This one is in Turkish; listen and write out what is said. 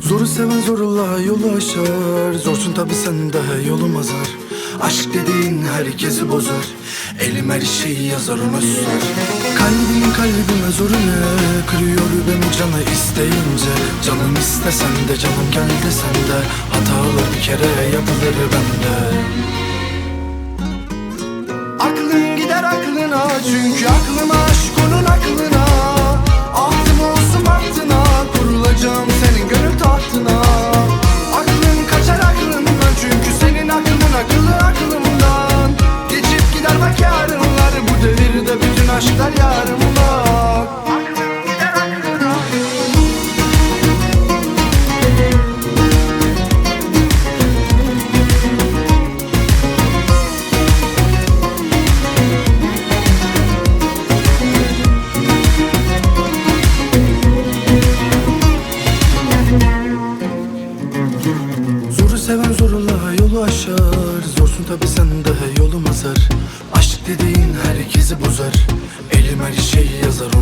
Zoru seven zorla yolu aşar. Zorsun tabi sen de yolum azar. Aşk dediğin herkesi bozar. Elim her şeyi yazar ona susar Kalbim kalbime zoru ne Kırıyor beni canı isteyince. Canım istesen de canım gel desen de Hatalar bir kere yapılır bende. Aklın gider aklına Çünkü aklıma aşk onun aklına. Ahtım olsun bahtına Kurulacağım senin gönül tahtına seven zorla yolu aşar Zorsun tabi sen de yolum azar. Aşk dediğin herkesi bozar. Elim her şeyi yazar